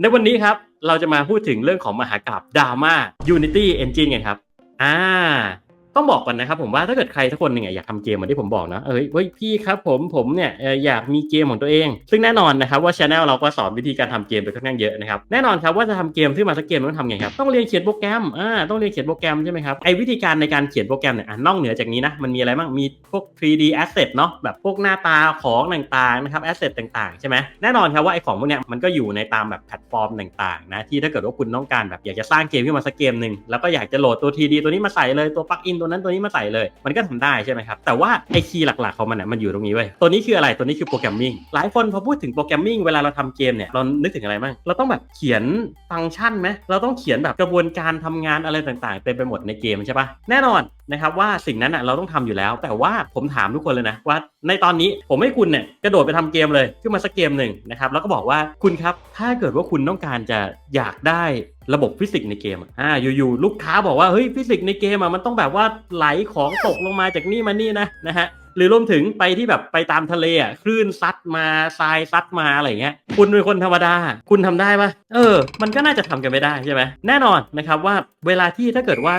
ในวันนี้ครับ เราจะมาพูดถึงเรื่องของมหากราบดราม่า Unity Engine กันครับ อ่า ต้องบอกก่อนนะครับผมว่าถ้าเกิดใครสักคนหนึ่งอยากทำเกมเหมือนที่ผมบอกนะเอ้ยเฮ้ยพี่ครับผมผมเนี่ยอยากมีเกมของตัวเอง ซึ่งแน่นอนนะครับว่าช anel เราก็สอนวิธีการทำเกมไปค่อนข้างเยอะนะครับแน่นอนครับว่าจะทำเกมขึ้นมาสักเกมต้องทำไงครับต้องเรียนเขียนโปรแกรมอ่าต้องเรียนเขียนโปรแกรมใช่ไหมครับไอ้วิธีการในการเขียนโปรแกรมเนี่ยนอกเหนือจากนี้นะมันมีอะไรบ้างมีพวก 3D asset เนาะแบบพวกหน้าตาของต่างๆนะครับ asset ต่างๆใช่ไหมแน่นอนครับว่าไอ้ของพวกเนี้ยมันก็อยู่ในตามแบบแพลตฟอร์มต่างๆนะที่ถ้าเกิดว่าคุณต้องการแบบอยากจะสร้างเกมขึ้นมาสักเกมหนึ่งแล้วก็อยากจะโหลดตัว 3D ตัวนี้มาใส่เลยตัวปลั๊กอินตัวนั้นตัวนี้มาใส่เลย มันก็ทำได้ใช่ไหมครับ แต่ว่าไอคีย์หลักๆของมันเนี่ยมันอยู่ตรงนี้เว้ย ตัวนี้คืออะไร ตัวนี้คือโปรแกรมมิ่ง หลายคนพอพูดถึงโปรแกรมมิ่งเวลาเราทำเกมเนี่ย เรานึกถึงอะไรบ้าง เราต้องแบบเขียนฟังก์ชันไหมเราต้องเขียนแบบกระบวนการทำงานอะไรต่างๆ เต็มไปหมดในเกมใช่ปะแน่นอนนะครับว่าสิ่งนั้นอะเราต้องทำอยู่แล้ว แต่ว่าผมถามทุกคนเลยนะว่าในตอนนี้ผมให้คุณเนี่ยกระโดดไปทำเกมเลยขึ้นมาสักเกมหนึ่งนะครับแล้วก็บอกว่าคุณครับถ้าเกิดว่าคุณต้องการจะอยากได้ระบบฟิสิกส์ในเกมอะอ่าอยู่ๆลูกค้าบอกว่าเฮ้ยฟิสิกส์ในเกมอะมันต้องแบบว่าไหลของตกลงมาจากนี่มานี่นะนะฮะหรือรวมถึงไปที่แบบไปตามทะเลอะคลื่นซัดมาทรายซัดมาอะไรเงี้ยคุณเป็นคนธรรมดา คุณทำได้ปะเออ มันก็น่าจะทำกันไม่ได้ใช่ไหมแน่นอนนะครับว่าเวลาที่ถ้าเกิดว่า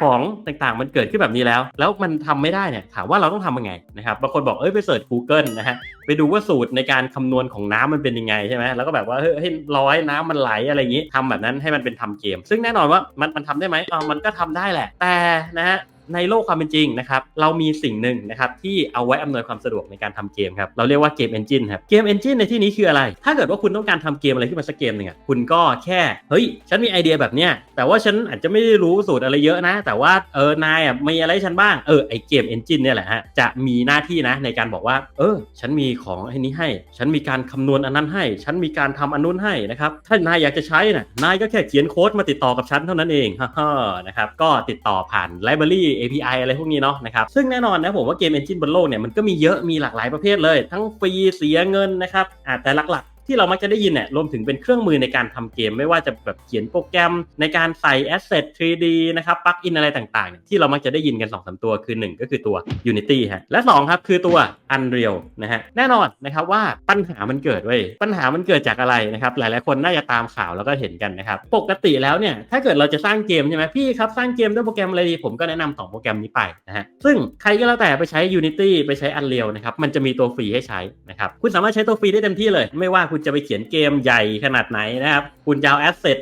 ของต่างๆ มันเกิดขึ้นแบบนี้แล้ว แล้วมันทำไม่ได้เนี่ยถามว่าเราต้องทำยังไงนะครับบางคนบอกเอ้ยไปเสิร์ช Google นะฮะไปดูว่าสูตรในการคำนวณของน้ำมันเป็นยังไงใช่ไหมแล้วก็แบบว่าเฮ้ยร้อยน้ำมันไหลอะไรอย่างนี้ทำแบบนั้นให้มันเป็นทำเกม ซึ่งแน่นอนว่ามันมันทำได้ไหมอ่ามันก็ทำได้แหละแต่นะฮะ ในโลกความเป็นจริงนะครับเรามีสิ่งหนึ่งนะครับที่เอาไว้อำนวยความสะดวกในการทำเกมครับเราเรียกว่าเกมเอนจินครับเกมเอนจินในที่นี้คืออะไร ถ้าเกิดว่าคุณต้องการทำเกมอะไรขึ้นมาสักเกมหนึ่งอะคุณก็แค่เฮ้ยฉันมีไอเดียแบบเนี้ยแต่ว่าฉันอาจจะไม่ได้รู้สูตรอะไรเยอะนะ แต่ว่าเออนายอะมีอะไรฉันบ้างเออไอเกมเอนจินเนี่ยแหละฮะจะมีหน้าที่นะในการบอกว่า เออ ฉันมีของไอ้นี้ให้ ฉันมีการคำนวณอันนั้นให้ ฉันมีการทำอันนู้นให้นะครับถ้านายอยากจะใช้น่ะนายก็แค่เขียนโค้ดมาติดต่อกับฉันเท่านั้นเองฮ่าๆนะครับก็ติดต่อผ่านไลบรารี API อะไรพวกนี้เนาะนะครับซึ่งแน่นอนนะผมว่าเกมเอนจินบนโลกเนี่ยมันก็มีเยอะมีหลากหลายประเภทเลย ทั้งฟรีเสียเงินนะครับแต่หลัก ที่เรามักจะได้ยินเนี่ยรวมถึงเป็นเครื่องมือในการทำเกม ไม่ว่าจะแบบเขียนโปรแกรมในการใส่ Asset 3D นะครับปลั๊กอินอะไรต่างๆเนี่ยที่เรามักจะได้ยินกัน2อสตัวคือ 1 ก็คือตัว Unity ฮะและ 2 ครับ คือตัว Unreal นะฮะแน่นอนนะครับว่าปัญหามันเกิดเว้ยปัญหามันเกิดจากอะไรนะครับหลายๆคนน่าจะตามข่าวแล้วก็เห็นกันนะครับปกติแล้วเนี่ยถ้าเกิดเราจะสร้างเกมใช่ไหมพี่ครับสร้างเกมด้วยโปรแกรมอะไรดีผมก็แนะนำสองโปรแกรมนี้ไปนะฮะซึ่งใครก็แล้วแต่ไปใช้ Unity ไปใช้ Unreal นะครับมันจะมีตัวฟรีให้ใช้นะครับคุณสามารถใช้ตัวฟรีได้เต็มที่เลย ไม่ว่าคุณจะไปเขียนเกมใหญ่ขนาดไหนนะครับ คุณจะเอาแอสเซท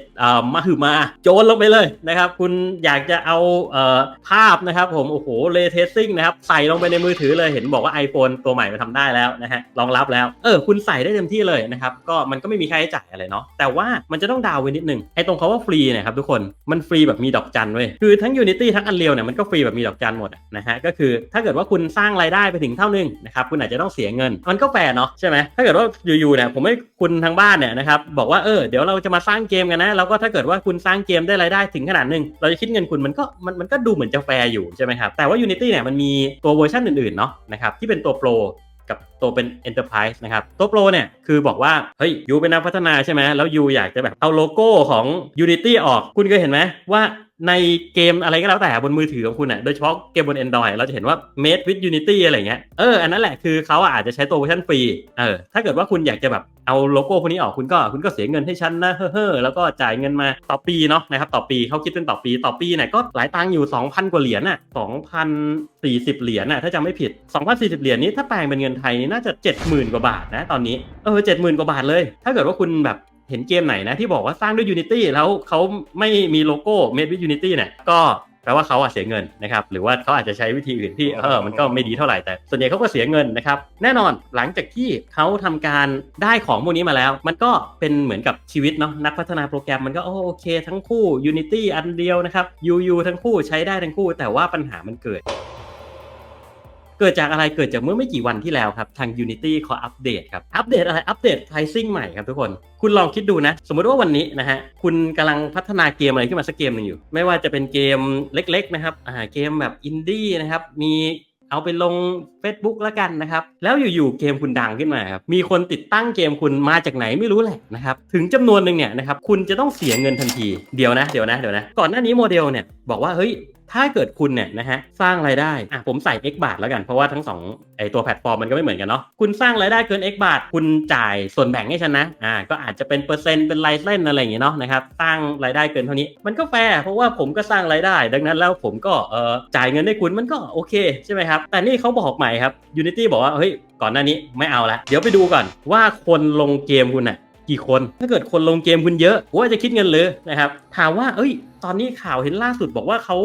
มาหือมาโจนลงไปเลยนะครับ คุณอยากจะเอาเออภาพนะครับ ผมโอ้โหเลเทสซิ่งนะครับ ใส่ลงไปในมือถือเลยเห็นบอกว่า iPhone ตัวใหม่มาทำได้แล้วนะฮะรองรับแล้ว เออ คุณใส่ได้เต็มที่เลยนะครับ ก็มันก็ไม่มีค่าใช้จ่ายอะไรเนาะแต่ว่ามันจะต้องดาวน์ไว้นิดนึงไอ้ตรงคาว่าฟรีนี่ยครับทุกคนมันฟรีแบบมีดอกจันเว้ยคือทั้ง Unity ทั้ง Unreal เนี่ยมันก็ฟรีแบบมีดอกจันหมดนะฮะก็คือถ้าเกิดว่าคุณสร้างรายได้ไปถึงเท่านึงนะครับคุณอาจจะต้องเสียเงิน มันก็แฟร์เนาะใช่ไหมถ้าเกิดว่าอยู่ๆเนี่ยผมให้คุณทางบ้านเนี่ยนะครับบอกว่าเออเดี๋ยวเราจะมาสร้างเกมกันนะแล้วก็ถ้าเกิดว่าคุณสร้างเกมได้รายได้ถึงขนาดหนึ่งเราจะคิดเงินคุณมันก็มันมันก็ดูเหมือนจะแฟร์อยู่ใช่ไหมครับแต่ว่า Unity เนี่ยมันมีตัวเวอร์ชันอื่นๆเนาะนะครับที่เป็นตัวโปรกับตัวเป็น Enterprise นะครับ ตัวโปรเนี่ยคือบอกว่า เฮ้ยยูเป็นนักพัฒนาใช่ไหมแล้วยูอยากจะแบบเอาโลโก้ของ Unity ออกคุณเคยเห็นไหมว่า ในเกมอะไรก็แล้วแต่บนมือถือของคุณอะโดยเฉพาะเกมบน Android เราจะเห็นว่า made with Unity อะไรเงี้ยเอออันนั้นแหละคือเขาอาจจะใช้ตัวเวอร์ชันฟรีเออถ้าเกิดว่าคุณอยากจะแบบเอาโลโก้พวกนี้ออกคุณก็คุณก็เสียเงินให้ฉันนะเฮ้อแล้วก็จ่ายเงินมาต่อปีเนาะนะครับต่อปีเขาคิดเป็นต่อปีต่อปีเนี่ยก็หลายตังค์อยู่ 2,000 กว่าเหรียญน่ะ2,040 เหรียญน่ะถ้าจำไม่ผิด 2,040 เหรียญนี้ถ้าแปลงเป็นเงินไทยนี่น่าจะ 70,000 กว่าบาทนะตอนนี้เออ70,000 กว่าบาทเลย ถ้าเกิดว่าคุณแบบ เห็นเกมไหนนะที่บอกว่าสร้างด้วย Unity แล้วเขาไม่มีโลโก้ made with Unity เนี่ยก็แปลว่าเขาอะเสียเงินนะครับหรือว่าเขาอาจจะใช้วิธีอื่นที่เออมันก็ไม่ดีเท่าไหร่แต่ ส่วนใหญ่เขาก็เสียเงินนะครับแน่นอนหลังจากที่เขาทำการได้ของพวกนี้มาแล้ว มันก็เป็นเหมือนกับชีวิตเนาะนักพัฒนาโปรแกรมมันก็โอโอเค ทั้งคู่ Unity อันเดียวนะครับ UU ทั้งคู่ใช้ได้ทั้งคู่ แต่ว่าปัญหามันเกิด เกิดจากอะไรเกิดจากเมื่อไม่กี่วันที่แล้วครับ ทาง Unity ขออัปเดตครับ อัปเดตอะไร อัปเดต pricing ใหม่ครับทุกคน คุณลองคิดดูนะ สมมติว่าวันนี้นะฮะ คุณกำลังพัฒนาเกมอะไรขึ้นมาสักเกมหนึ่งอยู่ ไม่ว่าจะเป็นเกมเล็กๆนะครับ อ่า เกมแบบอินดี้นะครับ มีเอาไปลง Facebook แล้วกันนะครับ แล้วอยู่ๆเกมคุณดังขึ้นมาครับ มีคนติดตั้งเกมคุณมาจากไหนไม่รู้แหละนะครับ ถึงจำนวนหนึ่งเนี่ยนะครับ คุณจะต้องเสียเงินทันที เดี๋ยวนะ เดี๋ยวนะ เดี๋ยวนะ ก่อนหน้านี้โมเดลเนี่ยบอกว่าเฮ้ย ถ้าเกิดคุณเนี่ยนะฮะสร้างรายได้อะผมใส่ x บาทแล้วกันเพราะว่าทั้งสองไอตัวแพลตฟอร์มมันก็ไม่เหมือนกันเนาะคุณสร้างรายได้เกิน x บาท คุณจ่ายส่วนแบ่งให้ฉันนะอ่าก็อาจจะเป็นเปอร์เซ็นต์เป็นรายเส้นอะไรอย่างเงี้ยเนาะนะครับสร้างรายได้เกินเท่านี้มันก็แฟร์เพราะว่าผมก็สร้างรายได้ ดังนั้นแล้วผมก็เอ่อจ่ายเงินให้คุณมันก็โอเคใช่ไหมครับแต่นี่เขาบอกใหม่ครับ Unity บอกว่าเฮ้ยก่อนหน้านี้ไม่เอาละเดี๋ยวไปดูก่อนว่าคนลงเกมคุณน่ะกี่คนถ้าเกิดคนลงเกมคุณเยอะว่าจะคิดเงินเลยนะครับถามว่าเอ้ย ตอนนี้ข่าวเห็นล่าสุดบอกว่าเขา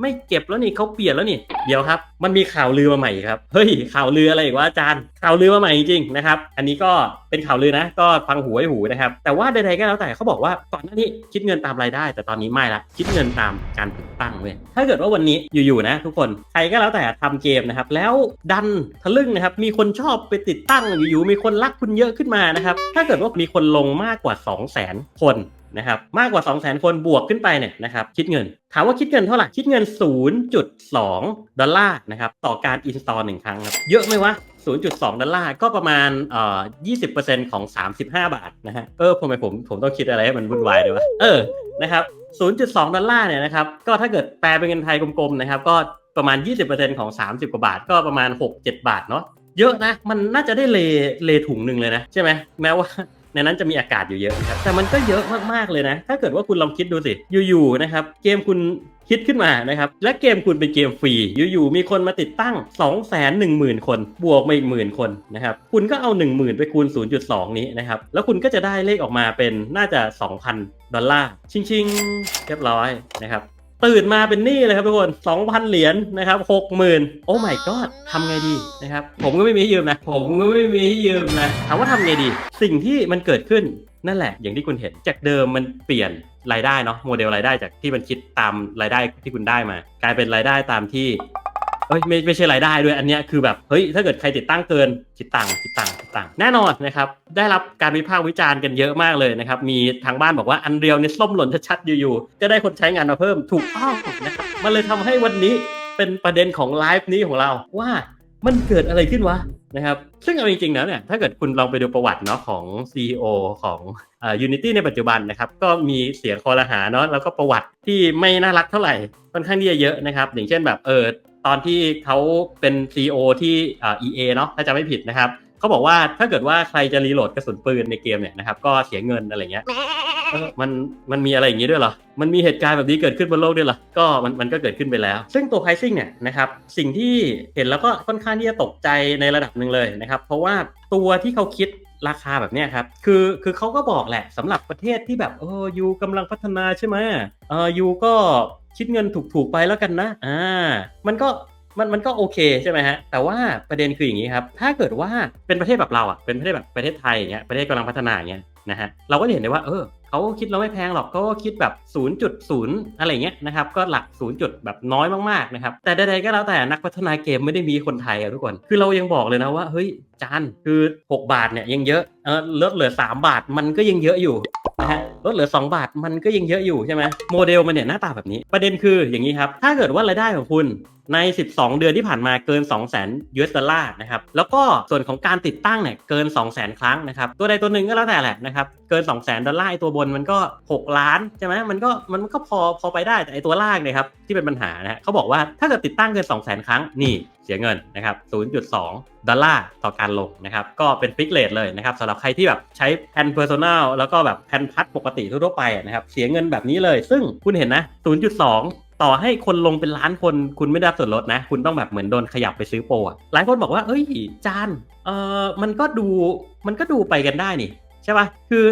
ไม่เก็บแล้วนี่เขาเปลี่ยนแล้วนี่เดี๋ยวครับ มันมีข่าวลือมาใหม่ครับเฮ้ยข่าวลืออะไรอีกวะอาจารย์ ข่าวลือมาใหม่จริงๆนะครับ อันนี้ก็เป็นข่าวลือนะ ก็ฟังหูไว้หูนะครับ แต่ว่าใดๆก็แล้วแต่เขาบอกว่าก่อนหน้านี้คิดเงินตามรายได้ แต่ตอนนี้ไม่ละคิดเงินตามการติดตั้งเว้ยถ้าเกิดว่าวันนี้อยู่ๆนะ ทุกคนใครก็แล้วแต่ทำเกมนะครับ แล้วดันทะลึ่งนะครับ มีคนชอบไปติดตั้งอยู่ๆมีคนรักคุณเยอะขึ้นมานะครับถ้าเกิดว่ามีคนลงมากกว่า 2 0 0 0 0 0 คน นะครับมากกว่า2 0 0 0 0 0คนบวกขึ้นไปเนี่ยนะครับคิดเงิน ถามว่าคิดเงินเท่าไหร่ คิดเงิน 0.2 ดอลลาร์นะครับต่อการอินสตอลหนึ่งครั้งครับเยอะไหมวะ 0.2 ดอลลาร์ก็ประมาณเอ่อ20%ของ 35 บาทนะฮะเออทำไมผมผมต้องคิดอะไรให้มันวุ่นวายด้วยวะเออนะครับ0.2 ดอลลาร์เนี่ยนะครับก็ถ้าเกิดแปลเป็นเงินไทยกลมๆนะครับก็ประมาณ 20%ของ 30 กว่าบาท ก็ประมาณ 6-7 บาทเนาะเยอะนะ มันน่าจะได้เลเลถุงหนึ่งเลยนะ ใช่ไหมแม้ว่า ในนั้นจะมีอากาศอยู่เยอะครับแต่มันก็เยอะมากๆเลยนะ ถ้าเกิดว่าคุณลองคิดดูสิอยู่ๆนะครับเกมคุณคิดขึ้นมานะครับ และเกมคุณเป็นเกมฟรีอยู่ๆมีคนมาติดตั้ง 2 1 0 0 0 0 คน บวกมาอีกหมื่นคนนะครับ คุณก็เอา 10,000 ไปคูณ 0.2 นี้นะครับ แล้วคุณก็จะได้เลขออกมาเป็นน่าจะ 2,000 ดอลลาร์ ชิงๆ เรียบร้อยนะครับ ตื่นมาเป็นหนี้เลยครับทุกคน2,000 เหรียญนะครับ60,000 โอ้ my god ทำไงดีนะครับ ผมก็ไม่มีให้ยืมนะ ผมก็ไม่มีให้ยืมนะ ถามว่าทำไงดี สิ่งที่มันเกิดขึ้นนั่นแหละ อย่างที่คุณเห็น จากเดิมมันเปลี่ยนรายได้เนาะ โมเดลรายได้จากที่มันคิดตามรายได้ที่คุณได้มา กลายเป็นรายได้ตามที่ เอ้ยไม่ไม่ใช่รายได้ด้วยอันเนี้ยคือแบบเฮ้ยถ้าเกิดใครติดตั้งเกินคิดตังคิดตังคิดตังแน่นอนนะครับได้รับการวิพากษ์วิจารณ์กันเยอะมากเลยนะครับมีทางบ้านบอกว่าอันเรียวเนี่ยส้มหล่นชัดๆอยู่ๆก็ได้คนใช้งานมาเพิ่มถูกต้องนะครับมันเลยทำให้วันนี้เป็นประเด็นของไลฟ์นี้ของเราว่ามันเกิดอะไรขึ้นวะนะครับซึ่งเอาจริงๆแล้วเนี่ยถ้าเกิดคุณลองไปดูประวัติเนาะของ CEO ของอ่อ Unity ในปัจจุบันนะครับก็มีเสียงคอรหาเนาะแล้วก็ประวัติที่ไม่น่ารักเท่าไหร่ค่อนข้างที่จะเยอะนะครับอย่างเช่นแบบเออ ตอนที่เขาเป็น CEO ที่อ่า EA เนาะถ้าจะไม่ผิดนะครับเขาบอกว่าถ้าเกิดว่าใครจะรีโหลดกระสุนปืนในเกมเนี่ยนะครับก็เสียเงินอะไรเงี้ยเออมันมันมีอะไรอย่างงี้ด้วยเหรอ มันมีเหตุการณ์แบบนี้เกิดขึ้นบนโลกด้วยเหรอ ก็มันมันก็เกิดขึ้นไปแล้ว ซึ่งตัว pricing เนี่ยนะครับ สิ่งที่เห็นแล้วก็ค่อนข้างที่จะตกใจในระดับหนึ่งเลยนะครับ เพราะว่าตัวที่เขาคิดราคาแบบเนี้ยครับ คือคือเขาก็บอกแหละสำหรับประเทศที่แบบเออยูกำลังพัฒนาใช่ไหมเออยูก็ คิดเงินถูกๆไปแล้วกันนะ อ่า มันก็มันมันก็โอเคใช่ไหมฮะ แต่ว่าประเด็นคืออย่างนี้ครับ ถ้าเกิดว่าเป็นประเทศแบบเราอะ เป็นประเทศแบบประเทศไทยอย่างเงี้ย ประเทศกำลังพัฒนาอย่างเงี้ยนะฮะ เราก็จะเห็นได้ว่า เออเขาคิดเราไม่แพงหรอกเขาก็คิดแบบ0.0อะไรเงี้ยนะครับ ก็หลัก0จุดแบบน้อยมากๆนะครับ แต่ใดๆก็แล้วแต่นักพัฒนาเกมไม่ได้มีคนไทยอะทุกคน คือเรายังบอกเลยนะว่า เฮ้ย จาน คือ 6 บาทเนี่ยยังเยอะ เออลดเหลือ 3 บาทมันก็ยังเยอะอยู่นะฮะ ลดเหลือ 2 บาทมันก็ยังเยอะอยู่ใช่ไหมโมเดลมันเนี่ยหน้าตาแบบนี้ ประเด็นคืออย่างนี้ครับ ถ้าเกิดว่ารายได้ของคุณใน 12 เดือนที่ผ่านมาเกิน 2 0 0 0 0 0 US ดอลลาร์นะครับ แล้วก็ส่วนของการติดตั้งเนี่ยเกิน 2 0 0 0 0 0 ครั้งนะครับ ตัวใดตัวหนึ่งก็แล้วแต่แหละนะครับ เกิน 2 0 0 0 0 0 ดอลลาร์ไอตัวบนมันก็ 6 ล้านใช่ไหมมันก็มันก็พอพอไปได้แต่ไอตัวล่างเนี่ยครับที่เป็นปัญหานะฮะเขาบอกว่าถ้าเกิดติดตั้งเกิน 2 0 0 0 0 0 ครั้งนี่เสียเงินนะครับ 0.2 ดอลลาร์ต่อการลงนะครับ ก็เป็นฟิกเลทเลยนะครับสำหรับใครที่แบบใช้แผ่นเพอร์ซ n น l แล้วก็แบบแผ่นพัดปกติทั่วไปนะครับเสียเงินแบบนี้เลย ซึ่งคุณเห็นนะ 0.2 ต่อให้คนลงเป็นล้านคนคุณไม่ได้รับส่วนลดนะ คุณต้องแบบเหมือนโดนขยับไปซื้อโปรอะหลายคนบอกว่าเอ้ยจานเออมันก็ดูมันก็ดูไปกันได้นี่ใช่ปะคือ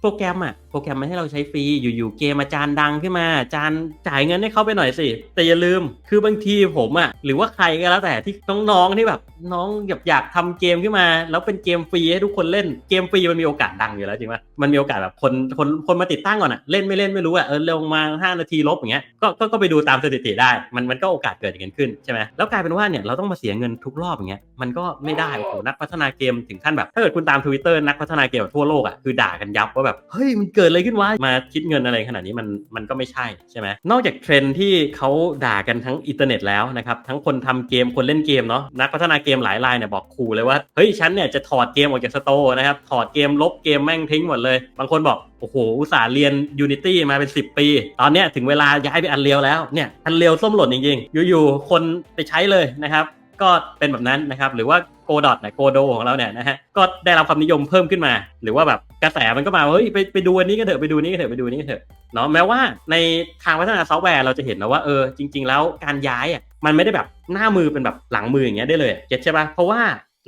โปรแกรมอะโปรแกรมมันให้เราใช้ฟรีอยู่ๆเกมอาจารย์ดังขึ้นมาอาจารย์จ่ายเงินให้เขาไปหน่อยสิ แต่อย่าลืมคือบางทีผมอะหรือว่าใครก็แล้วแต่ที่น้องๆที่แบบน้องอยากอยากทำเกมขึ้นมา แล้วเป็นเกมฟรีให้ทุกคนเล่นเกมฟรีมันมีโอกาสดังอยู่แล้วจริงปะมันมีโอกาสแบบคนคนคนมาติดตั้งก่อนอะเล่นไม่เล่นไม่รู้อะเออลงมา5นาทีลบอย่างเงี้ยก็ก็ก็ไปดูตามสถิติได้ มันมันก็โอกาสเกิดอย่างนั้นขึ้นใช่ไหมแล้วกลายเป็นว่าเนี่ยเราต้องมาเสียเงินทุกรอบอย่างเงี้ยมันก็ไม่ได้โอ้โหนักพัฒนาเกมถึงขั้นแบบถ้าเกิดคุณตามทวิตเตอร์นักพัฒนาเกมทั่วโลกอะคือด่ากันยับว่าแบบเฮ้ยมันเกิดอะไรขึ้นวะมาคิดเงินอะไรขนาดนี้มันมันก็ไม่ใช่ใช่ไหมนอกจากเทรนที่เขาด่ากันทั้งอินเทอร์เน็ตแล้วนะครับทั้งคนทำเกมคนเล่นเกมเนาะนักพัฒนาเกมหลายรายเนี่ยบอกขู่เลยว่าเฮ้ยฉันเนี่ยจะถอดเกมออกจากสโตร์นะครับถอดเกมลบเกมแม่งทิ้งหมดเลย บางคนบอกโอ้โห อุตส่าห์เรียน Unity มาเป็น 10 ปี ตอนเนี้ยถึงเวลาย้ายไปอันเรียวแล้ว เนี่ย อันเรียวส้มหล่นจริงๆ อยู่ๆ คนไปใช้เลยนะครับ ก็เป็นแบบนั้นนะครับ หรือว่าโกดอทนี่ยโกโดของเราเนี่ยนะฮะก็ได้รับความนิยมเพิ่มขึ้นมา หรือว่าแบบกระแสมันก็มาว่าเฮ้ยไปไปดูอันนี้กันเถอะไปดูนี้กันเถอะไปดูนี้กันเถอะเนาะแม้ว่าในทางพัฒนาซอฟต์แวร์เราจะเห็นนะว่าเออจริง ๆ แล้วการย้ายอะมันไม่ได้แบบหน้ามือเป็นแบบหลังมืออย่างเงี้ยได้เลยเก็ตใช่ปะเพราะว่า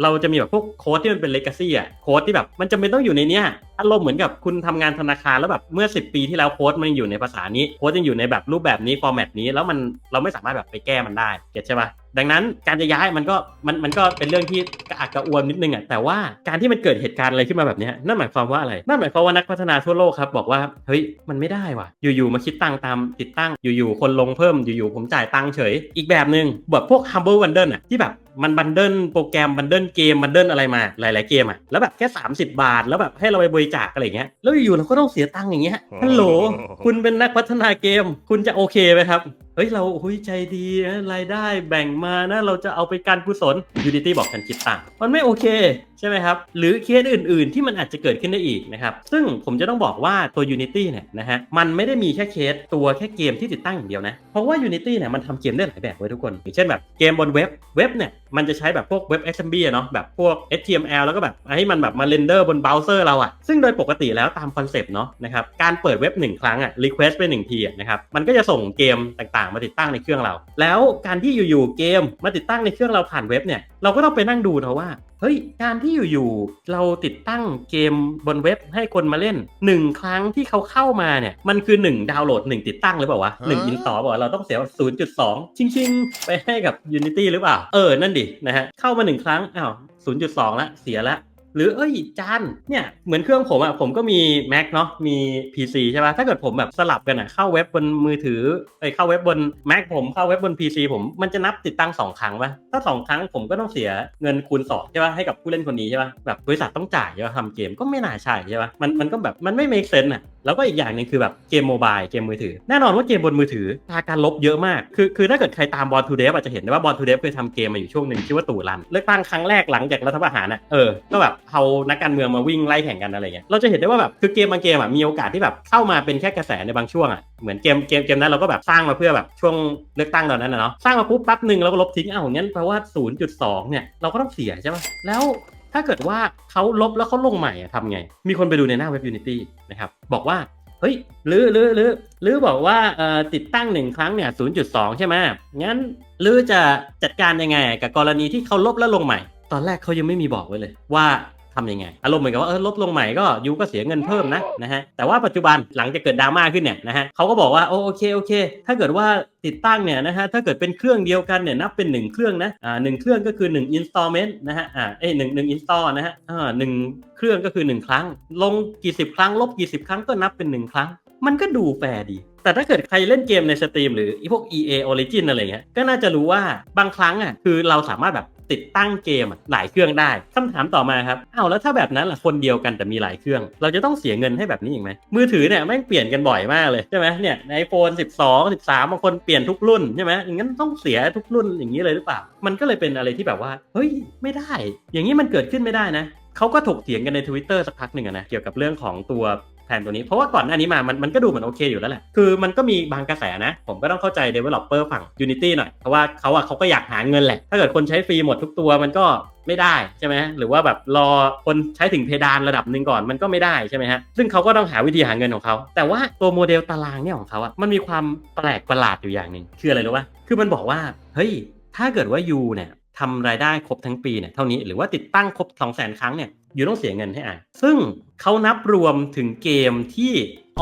เราจะมีแบบพวกโค้ดที่มันเป็นเลกาซี่อะโค้ดที่แบบมันจำเป็นต้องอยู่ในเนี้ย อารมณ์เหมือนกับคุณทำงานธนาคารแล้วแบบเมื่อ 10 ปีที่แล้วโค้ดมันอยู่ในภาษานี้โค้ดยังอยู่ในแบบรูปแบบนี้ฟอร์แมตนี้แล้วมันเราไม่สามารถแบบไปแก้มันได้เก็ตใช่ปะดังนั้นการจะย้ายมันก็มันมันก็เป็นเรื่องที่กระอักกระอ่วนนิดนึงอะแต่ว่าการที่มันเกิดเหตุการณ์อะไรขึ้นมาแบบนี้นั่นหมายความว่าอะไรนั่นหมายความว่านักพัฒนาทั่วโลกครับบอกว่าเฮ้ยมันไม่ได้ว่ะ อยู่ๆมาคิดตังค์ตามติดตั้งอยู่ๆคนลงเพิ่มอยู่ๆผมจ่ายตังค์เฉย อีกแบบหนึ่งแบบพวก Humble Bundle อะที่แบบมันบันเดิลโปรแกรมบันเดิลเกมบันเดิลอะไรมาหลาย ๆ เกมอะแล้วแบบแค่ 30 บาท แล้วแบบให้เราไปบริจาคอะไรอย่างเงี้ยแล้วอยู่ๆเราก็ต้องเสียตังค์อย่างเงี้ยฮัลโหลคุณเป็นนักพัฒนาเกม คุณจะโอเคไหมครับเฮ้ยเราหุยใจดีนะรายได้แบ่งมานะเราจะเอาไปการกุศล Unity บอกกันคิดตังมันไม่โอเค ใช่ไหมครับ หรือเคสอื่น ๆ ที่มันอาจจะเกิดขึ้นได้อีกนะครับ ซึ่งผมจะต้องบอกว่าตัว Unity เนี่ยนะฮะมันไม่ได้มีแค่เคสตัวแค่เกมที่ติดตั้งอย่างเดียวนะ เพราะว่า Unity เนี่ยมันทำเกมได้หลายแบบไว้ยทุกคน อย่างเช่นแบบเกมบนเว็บเว็บเนี่ยมันจะใช้แบบพวกเว็บ Assembly อะเนาะแบบพวก HTML แล้วก็แบบให้มันแบบมาเรนเดอร์บนเบราว์เซอร์เราอะซึ่งโดยปกติแล้วตามคอนเซปต์เนาะนะครับการเปิดเว็บหนึ่งครั้งอะ request ไปหนึ่งทีอะนะครับมันก็จะส่งเกมต่างๆ มาติดตั้งในเครื่องเรา แล้วการที่อยู่ๆเกมมาติดตั้งในเครื่องเราผ่านเว็บเนี่ยเราก็ต้องไปนั่งดูนะว่าเฮ้ยการที่อยู่ๆเราติดตั้งเกมบนเว็บให้คนมาเล่น 1 ครั้งที่เขาเข้ามาเนี่ยมันคือ 1 ดาวน์โหลด 1 ติดตั้งหรือเปล่าวะ1อินสตอลบอกว่าเราต้องเสีย 0.2 ชิงๆไปให้กับ Unity หรือเปล่า เออ นั่นดินะฮะเข้ามา 1 ครั้งอ้าว0.2 ละเสียละ หรือเอ้ยจานเนี่ยเหมือนเครื่องผมอะผมก็มี Mac เนาะมี PC ใช่ป่ะถ้าเกิดผมแบบสลับกันอะเข้าเว็บบนมือถือเอ้เข้าเว็บบน Mac ผมเข้าเว็บบน PC ผมมันจะนับติดตั้ง 2 ครั้งป่ะถ้า 2 ครั้งผมก็ต้องเสียเงินคูณ2ใช่ป่ะให้กับผู้เล่นคนนี้ใช่ป่ะแบบบริษัทต้องจ่ายใช่ป่ะทำเกมก็ไม่น่าใช่ใช่ป่ะมันมันก็แบบมันไม่ make sense อะแล้วก็อีกอย่างหนึ่งคือแบบเกมโมบายเกมมือถือ แน่นอนว่าเกมบนมือถืออัตราการลบเยอะมากคือคือถ้าเกิดใครตามบอลทูเดฟอาจจะเห็นได้ว่าบอลทูเดฟเคยทำเกมมาอยู่ช่วงหนึ่งชื่อว่าตู่รันเลือกตั้งครั้งแรกหลังจากรัฐประหารอะเออก็แบบเอานักการเมืองมาวิ่งไล่แข่งกันอะไรเงี้ยเราจะเห็นได้ว่าแบบคือเกมบางเกมอะมีโอกาสที่แบบเข้ามาเป็นแค่กระแสในบางช่วงอะเหมือนเกมเกมเกมนั้นเราก็แบบสร้างมาเพื่อแบบช่วงเลือกตั้งตอนนั้นนะเนาะสร้างมาปุ๊บแป๊บหนึ่งแล้วก็ลบทิ้งอ้าวงั้นแปลว่า 0.2 เนี่ยเราก็ต้องเสียใช่ปะแล้วถ้าเกิดว่าเขาลบแล้วเขาลงใหม่อะทำไง มีคนไปดูในหน้าเว็บ Unity นะครับ บอกว่า เฮ้ยหรือหรือหรือหรือบอกว่าติดตั้งหนึ่งครั้งเนี่ย0.2 ใช่ไหมงั้นหรือจะจัดการยังไง กับกรณีที่เขาลบแล้วลงใหม่ ตอนแรกเขายังไม่มีบอกไว้เลย ว่า ทำยังไงอารมณ์เหมือนกับว่าเออลบลงใหม่ก็ยูก็เสียเงินเพิ่มนะนะฮะแต่ว่าปัจจุบันหลังจากเกิดดราม่าขึ้นเนี่ยนะฮะเขาก็บอกว่าโอเคโอเค ถ้าเกิดว่าติดตั้งเนี่ยนะฮะถ้าเกิดเป็นเครื่องเดียวกันเนี่ยนับเป็นหนึ่งเครื่องนะอ่าหนึ่งเครื่องก็คือหนึ่ง installment นะฮะอ่าเอ้ยหนึ่งหนึ่ง install นะฮะอ่าหนึ่งเครื่องก็คือหนึ่งครั้ง ลงกี่สิบครั้งลบกี่สิบครั้งก็นับเป็นหนึ่งครั้ง มันก็ดูแฟร์ดีแต่ถ้าเกิดใครเล่นเกมในสตรีมหรือไอพวก EA Origin อะไรเงี้ยก็น่าจะรู้ว่าบางครั้งอะคือเราสามารถแบบ ติดตั้งเกมหลายเครื่องได้คำถามต่อมาครับอ้าวแล้วถ้าแบบนั้นล่ะคนเดียวกันแต่มีหลายเครื่อง เราจะต้องเสียเงินให้แบบนี้อีกไหมมือถือเนี่ยแม่เปลี่ยนกันบ่อยมากเลยใช่ไหมเนี่ยไอโฟน12 13บางคนเปลี่ยนทุกรุ่นใช่ไหมงั้นต้องเสียทุกรุ่นอย่างนี้เลยหรือเปล่า มันก็เลยเป็นอะไรที่แบบว่าเฮ้ยไม่ได้ อย่างนี้มันเกิดขึ้นไม่ได้นะเขาก็ถกเถียงกันใน Twitter สักพักหนึ่งนะเกี่ยวกับเรื่องของตัว แผนตัวนี้เพราะว่าก่อนหน้านี้มามันมันก็ดูเหมือนโอเคอยู่แล้วแหละคือมันก็มีบางกระแสนะ ผมก็ต้องเข้าใจ Developer ฝั่ง Unity หน่อย เพราะว่าเขาอะเขาก็อยากหาเงินแหละ ถ้าเกิดคนใช้ฟรีหมดทุกตัวมันก็ไม่ได้ใช่ไหมหรือว่าแบบรอคนใช้ถึงเพดานระดับหนึ่งก่อนมันก็ไม่ได้ใช่ไหมฮะซึ่งเขาก็ต้องหาวิธีหาเงินของเขา แต่ว่าตัวโมเดลตารางเนี่ยของเขาอะมันมีความแปลกประหลาดอยู่อย่างหนึ่งคืออะไรรู้ป่ะคือมันบอกว่าเฮ้ยถ้าเกิดว่ายูเนี่ย ทำรายได้ครบทั้งปีเนี่ยเท่านี้หรือว่าติดตั้งครบ 2 0 0 0 0 0 ครั้งเนี่ยอยู่ต้องเสียเงินให้อะซึ่งเขานับรวมถึงเกมที่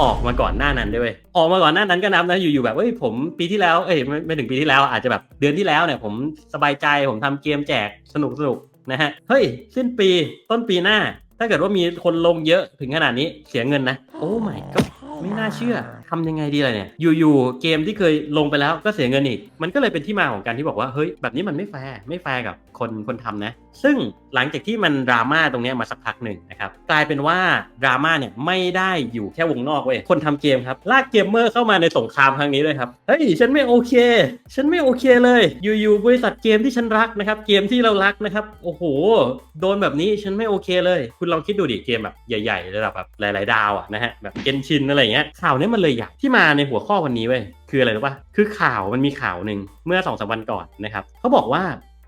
ออกมาก่อนหน้านั้นด้วยออกมาก่อนหน้านั้นก็นับนะอยู่ๆแบบเอ้ยผมปีที่แล้วเอ้ยไม่ไม่ถึงปีที่แล้วอาจจะแบบเดือนที่แล้วเนี่ยผมสบายใจผมทำเกมแจกสนุกสนุกนะฮะเฮ้ยสิ้นปีต้นปีหน้า ถ้าเกิดว่ามีคนลงเยอะถึงขนาดนี้เสียเงินนะ โอ้ไม่ก็ไม่น่าเชื่อ ทำยังไงดีล่ะเนี่ย อยู่ๆ เกมที่เคยลงไปแล้วก็เสียเงินอีก มันก็เลยเป็นที่มาของการที่บอกว่า เฮ้ย แบบนี้มันไม่แฟร์ ไม่แฟร์กับคนคนทำนะ ซึ่งหลังจากที่มันดราม่าตรงนี้มาสักพักหนึ่งนะครับ กลายเป็นว่าดราม่าเนี่ยไม่ได้อยู่แค่วงนอกเว้ย คนทำเกมครับ ลากเกมเมอร์เข้ามาในสงครามครั้งนี้เลยครับ เฮ้ย ฉันไม่โอเค ฉันไม่โอเคเลย อยู่ๆ บริษัทเกมที่ฉันรักนะครับ เกมที่เรารักนะครับ โอ้โห โดนแบบนี้ฉันไม่โอเคเลย คุณลองคิดดูดิ เกมแบบใหญ่ๆ ระดับแบบหลาย ๆ ดาวอะนะฮะ แบบเกนชินอะไรเงี้ย ข่าวเนี้ยมันเลยยักที่มาในหัวข้อวันนี้เว้ยคืออะไรรู้ป่ะคือข่าวมันมีข่าวหนึ่งเมื่อสองสามวันก่อนนะครับเขาบอกว่า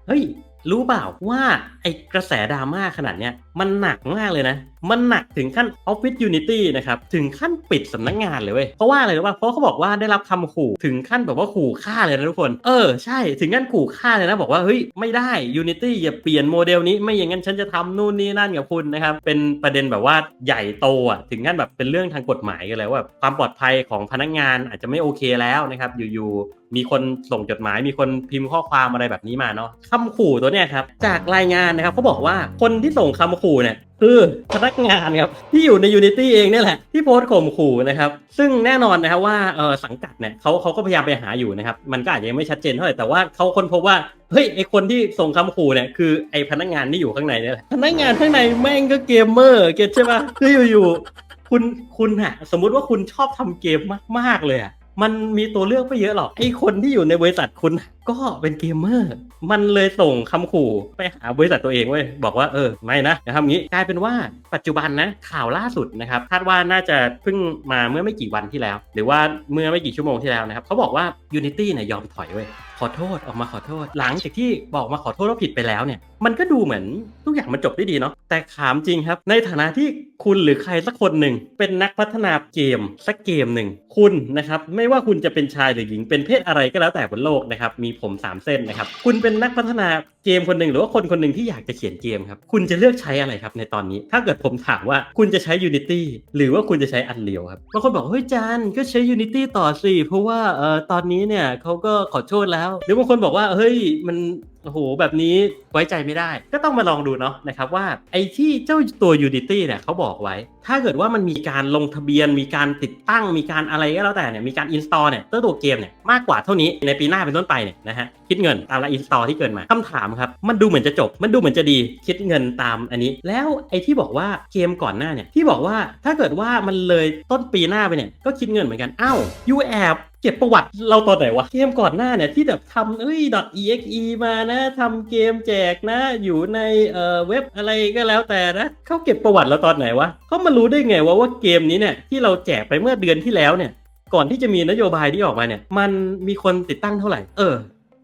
เฮ้ยรู้เปล่าว่าไอกระแสดราม่าขนาดเนี้ยมันหนักมากเลยนะ มันหนักถึงขั้น Office Unity นะครับ ถึงขั้นปิดสำนักงานเลยเว้ย เพราะว่าอะไรรู้ป่ะเพราะเขาบอกว่าได้รับคำขู่ถึงขั้นแบบว่าขู่ฆ่าเลยนะทุกคน เออใช่ถึงขั้นขู่ฆ่าเลยนะ บอกว่า เฮ้ย ไม่ได้ Unity อย่าเปลี่ยนโมเดลนี้ไม่อย่างนั้นฉันจะทำนู่นนี่นั่นกับคุณนะครับ เป็นประเด็นแบบว่าใหญ่โตอะถึงขั้นแบบเป็นเรื่องทางกฎหมายกันเลยว่าความปลอดภัยของพนักงานอาจจะไม่โอเคแล้วนะครับอยู่ๆมีคนส่งจดหมาย มีคนพิมพ์ข้อความอะไรแบบนี้มาเนาะคำขู่ตัวเนี้ยครับจากรายงานนะครับเขาบอกว่าคนที่ส่งคำขู่เนี่ย คือพนักงานครับที่อยู่ใน Unity เองเนี่ยแหละที่โพสต์ข่มขู่นะครับซึ่งแน่นอนนะครับว่าเออสังกัดเนี่ยเขาเขาก็พยายามไปหาอยู่นะครับมันก็อาจจะยังไม่ชัดเจนเท่าไหร่แต่ว่าเขาค้นพบว่าเฮ้ยไอคนที่ส่งคำขู่เนี่ยคือไอพนักงานที่อยู่ข้างในเนี่ยแหละพนักงานข้างในแม่งก็เกมเมอร์เก็ตใช่ปะคืออยู่ๆคุณคุณอะสมมุติว่าคุณชอบทำเกมมากๆเลยอะมันมีตัวเลือกไม่เยอะหรอกไอคนที่อยู่ในบริษัทคุณ ก็เป็นเกมเมอร์ มันเลยส่งคำขู่ไปหาบริษัทตัวเองเว้ยบอกว่าเออไม่นะอย่าทำงี้กลายเป็นว่าปัจจุบันนะข่าวล่าสุดนะครับคาดว่าน่าจะเพิ่งมาเมื่อไม่กี่วันที่แล้ว หรือว่าเมื่อไม่กี่ชั่วโมงที่แล้วนะครับเขาบอกว่า Unity เนี่ยยอมถอยเว้ยขอโทษออกมาขอโทษ หลังจากที่บอกมาขอโทษว่าผิดไปแล้วเนี่ย มันก็ดูเหมือนทุกอย่างมันจบได้ดีเนาะแต่ถามจริงครับ ในฐานะที่คุณหรือใครสักคนหนึ่งเป็นนักพัฒนาเกมสักเกมหนึ่งคุณนะครับไม่ว่าคุณจะเป็นชายหรือหญิงเป็นเพศอะไรก็แล้วแต่บนโลกนะครับมีผมสามเส้นนะครับ คุณเป็นนักพัฒนาเกมคนหนึ่งหรือว่าคนคนหนึ่งที่อยากจะเขียนเกมครับ คุณจะเลือกใช้อะไรครับในตอนนี้ ถ้าเกิดผมถามว่าคุณจะใช้ Unity หรือว่าคุณจะใช้ Unreal ครับบางคนบอกเฮ้ยจานก็ใช้ Unity ต่อสิเพราะว่าเอ่อตอนนี้เนี่ยเขาก็ขอโทษแล้ว หรือบางคนบอกว่าเฮ้ยมัน โอ้โห แบบนี้ไว้ใจไม่ได้ ก็ต้องมาลองดูเนาะนะครับว่าไอ้ที่เจ้าตัว Unity เนี่ยเขาบอกไว้ ถ้าเกิดว่ามันมีการลงทะเบียน มีการติดตั้ง มีการอะไรก็แล้วแต่เนี่ย มีการ install เนี่ยตัวตัวเกมเนี่ยมากกว่าเท่านี้ในปีหน้าเป็นต้นไปเนี่ยนะฮะ คิดเงินตามละ install ที่เกินมาคำถามครับ มันดูเหมือนจะจบ มันดูเหมือนจะดี คิดเงินตามอันนี้ แล้วไอ้ที่บอกว่าเกมก่อนหน้าเนี่ย ที่บอกว่าถ้าเกิดว่ามันเลยต้นปีหน้าไปเนี่ย ก็คิดเงินเหมือนกัน อ้าวยูแอบ เก็บประวัติเราตอนไหนวะ เกมก่อนหน้าเนี่ยที่แบบทำเอ้ย .exe มานะทำเกมแจกนะ อยู่ในเอ่อเว็บอะไรก็แล้วแต่นะเขาเก็บประวัติเราตอนไหนวะเขามารู้ได้ไงว่าว่าเกมนี้เนี่ยที่เราแจกไปเมื่อเดือนที่แล้วเนี่ย ก่อนที่จะมีนโยบายที่ออกมาเนี่ย มันมีคนติดตั้งเท่าไหร่ เออ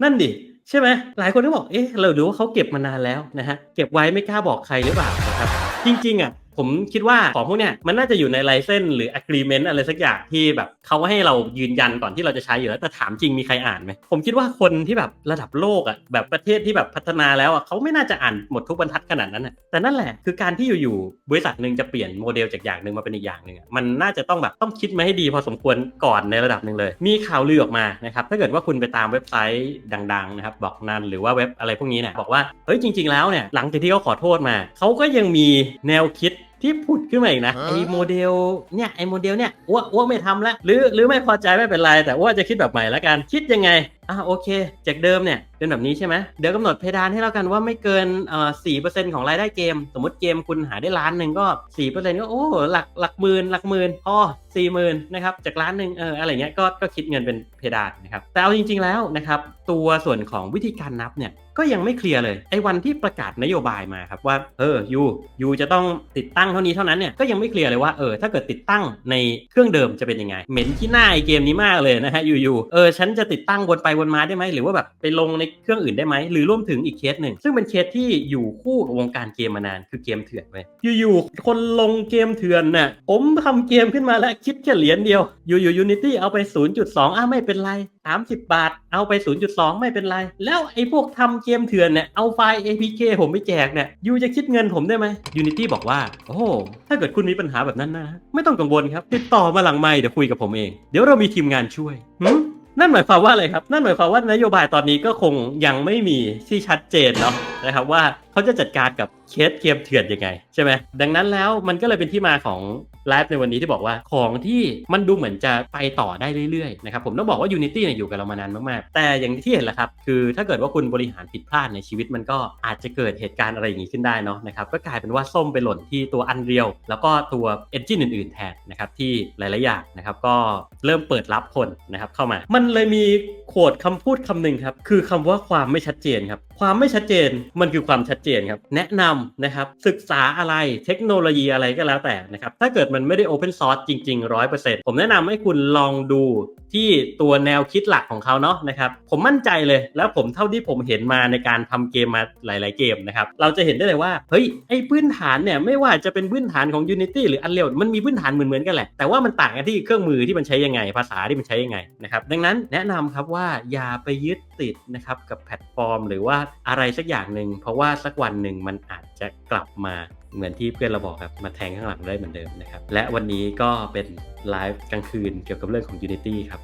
นั่นดิใช่ไหมหลายคนก็บอกเอ๊ะเราดูว่าเขาเก็บมานานแล้วนะฮะเก็บไว้ไม่กล้าบอกใครหรือเปล่านะครับจริงๆอะ ผมคิดว่าของพวกเนี้ยมันน่าจะอยู่ในไลเซนหรือ agreement อะไรสักอย่างที่แบบเขาให้เรายืนยันก่อนที่เราจะใช้อยู่แล้วแต่ถามจริงมีใครอ่านไหมผมคิดว่าคนที่แบบระดับโลกอะแบบประเทศที่แบบพัฒนาแล้วอะเขาไม่น่าจะอ่านหมดทุกบรรทัดขนาดนั้นอะแต่นั่นแหละคือการที่อยู่ๆบริษัทหนึ่งจะเปลี่ยนโมเดลจากอย่างหนึ่งมาเป็นอีกอย่างหนึ่งมันน่าจะต้องแบบต้องคิดมาให้ดีพอสมควรก่อนในระดับหนึ่งเลย มีข่าวลือออกมานะครับถ้าเกิดว่าคุณไปตามเว็บไซต์ดังๆนะครับบอกนันหรือว่าเว็บอะไรพวกนี้เนี่ยบอกว่าเฮ้ยจริง ๆแล้วเนี่ยหลังจากที่เขาขอโทษมาเขาก็ยังมีแนวคิด ที่ผุดขึ้นมาอีกนะฮะไอ้โมเดลเนี่ยไอ้โมเดลเนี่ยอ้วอ้วไม่ทำแล้วหรือหรือไม่พอใจไม่เป็นไรแต่อ้วจะคิดแบบใหม่แล้วกันคิดยังไง อะโอเค จากเดิมเนี่ยเป็นแบบนี้ใช่ไหมเดี๋ยวกำหนดเพดานให้แล้วกันว่าไม่เกินเอ่อสี่เปอร์เซ็นต์ของรายได้เกม สมมติเกมคุณหาได้ล้านหนึ่งก็สี่เปอร์เซ็นต์ก็โอ้หลักหลักหมื่นหลักหมื่นพอสี่หมื่นนะครับจากล้านหนึ่งเอออะไรเงี้ยก็ก็คิดเงินเป็นเพดานนะครับแต่เอาจริง ๆแล้วนะครับตัวส่วนของวิธีการนับเนี่ยก็ยังไม่เคลียร์เลยไอ้วันที่ประกาศนโยบายมาครับว่าเออยูยูจะต้องติดตั้งเท่านี้เท่านั้นเนี่ยก็ยังไม่เคลียร์เลยว่าเออถ้าเกิดติดตั้งในเครื่องเดิมจะเป็นยังไงเหม็นที่หน้าไอเกมนี้มากเลยนะฮะยูยูเออฉันจะติดตั้งวนไปวนมาได้ไหมหรือว่าแบบไปลงในเครื่องอื่นได้ไหมหรือร่วมถึงอีกเคสหนึ่งซึ่งเป็นเคสที่อยู่คู่กับวงการเกมมานานคือเกมเถื่อนเว้อยู่ๆคนลงเกมเถื่อนน่ะผมทำเกมขึ้นมาแล้วคิดแค่เหรียญเดียว อยู่ๆ Unity เอาไป 0.2อะไม่เป็นไร 30 บาท เอาไป 0.2 ไม่เป็นไร แล้วไอ้พวกทำเกมเถื่อนเนี่ยเอาไฟล์ APK ผมไปแจกเนี่ยยูจะคิดเงินผมได้ไหม Unity บอกว่า โอ้ถ้าเกิดคุณมีปัญหาแบบนั้นนะ ไม่ต้องกังวลครับ ติดต่อมาหลังไม่เดี๋ยวคุยกับผมเอง เดี๋ยวเรามีทีมงานช่วยหึ นั่นหมายความว่าอะไรครับ นั่นหมายความว่านโยบายตอนนี้ก็คงยังไม่มีที่ชัดเจนเนาะ นะครับว่าเขาจะจัดการกับเคสเกมเถื่อนยังไงใช่ไหมดังนั้นแล้วมันก็เลยเป็นที่มาของไลฟ์ในวันนี้ที่บอกว่าของที่มันดูเหมือนจะไปต่อได้เรื่อยๆนะครับผมต้องบอกว่า Unity เนี่ยอยู่กับเรามานานมากๆ แต่อย่างที่เห็นแหละครับ คือถ้าเกิดว่าคุณบริหารผิดพลาดในชีวิตมันก็อาจจะเกิดเหตุการณ์อะไรอย่างนี้ขึ้นได้เนาะนะครับก็กลายเป็นว่าส้มไปหล่นที่ตัว Unreal แล้วก็ตัว Engine อื่นๆแทนนะครับที่หลายๆอย่างนะครับก็เริ่มเปิดรับคนนะครับเข้ามา มันเลยมีโขดคำพูดคำหนึ่งครับคือคำว่าความไม่ชัดเจนครับ ความไม่ชัดเจนมันคือความชัดเจนครับ แนะนำนะครับศึกษาอะไรเทคโนโลยีอะไรก็แล้วแต่นะครับ ถ้าเกิดมันไม่ได้ Open Source จริง ๆ 100%ผมแนะนำให้คุณลองดูที่ตัวแนวคิดหลักของเขาเนาะนะครับ ผมมั่นใจเลยแล้วผมเท่าที่ผมเห็นมาในการทำเกมมาหลาย ๆ เกมนะครับ เราจะเห็นได้เลยว่า เฮ้ย ไอ้พื้นฐานเนี่ยไม่ว่าจะเป็นพื้นฐานของ Unity หรือ Unreal มันมีพื้นฐานเหมือน ๆ กันแหละ แต่ว่ามันต่างกันที่เครื่องมือที่มันใช้ยังไง ภาษาที่มันใช้ยังไงนะครับ ดังนั้นแนะนำครับว่าอย่าไปยึด ติดนะครับกับแพลตฟอร์ม หรือว่าอะไรสักอย่างหนึ่งเพราะว่าสักวันหนึ่งมันอาจจะกลับมาเหมือนที่เพื่อนเราบอกครับมาแทงข้างหลังได้เหมือนเดิมนะครับและวันนี้ก็เป็นไลฟ์กลางคืนเกี่ยวกับเรื่องของ Unity ครับ